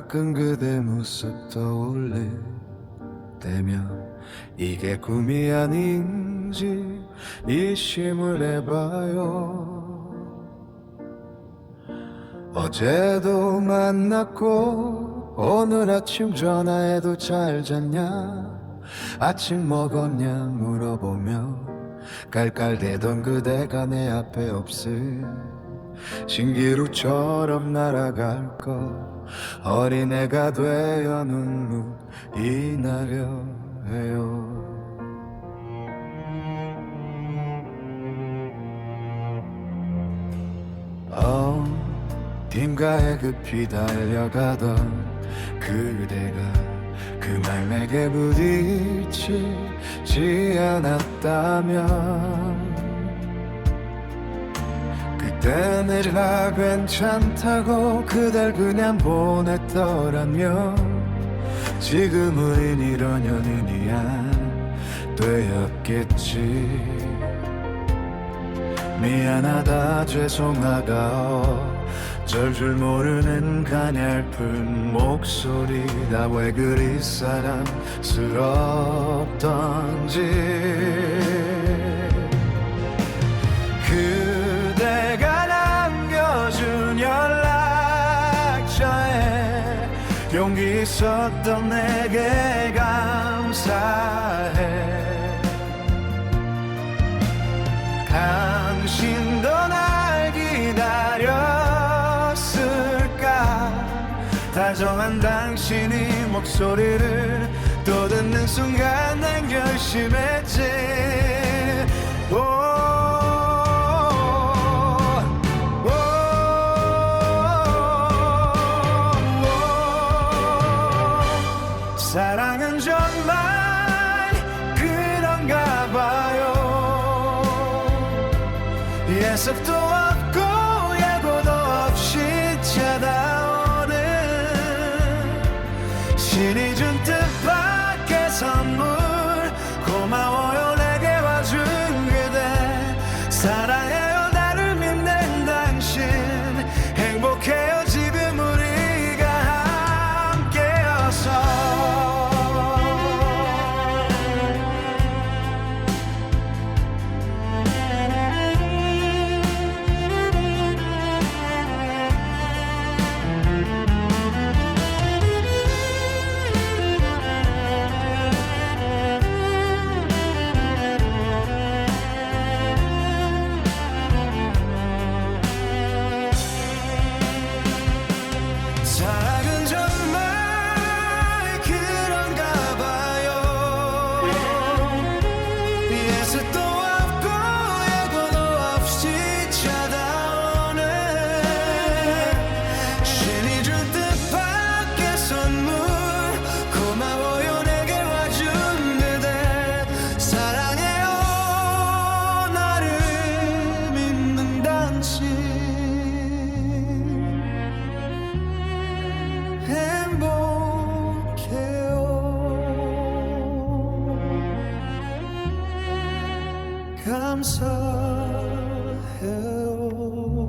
가끔 그대 모습 떠올릴 때면 이게 꿈이 아닌지 의심을 해봐요. 어제도 만났고 오늘 아침 전화해도 잘 잤냐? 아침 먹었냐? 물어보며 깔깔대던 그대가 내 앞에 없을 신기루처럼 날아갈 것 어린애가 되어 눈물이 나려 해요. 어딘가에 급히 달려가던 그대가 그말 내게 부딪히지 않았다면 그 때 내가 괜찮다고 그댈 그냥 보냈더라면 지금 우린 이런 연인이 안 되었겠지. 미안하다 죄송하다. 어쩔 줄 모르는 가냘픈 목소리다. 왜 그리 사랑스럽던지 있었던 내게 감사해. 당신도 날 기다렸을까? 다정한 당신이 목소리를 또 듣는 순간 난 결심했지 예습도 사랑 come so help.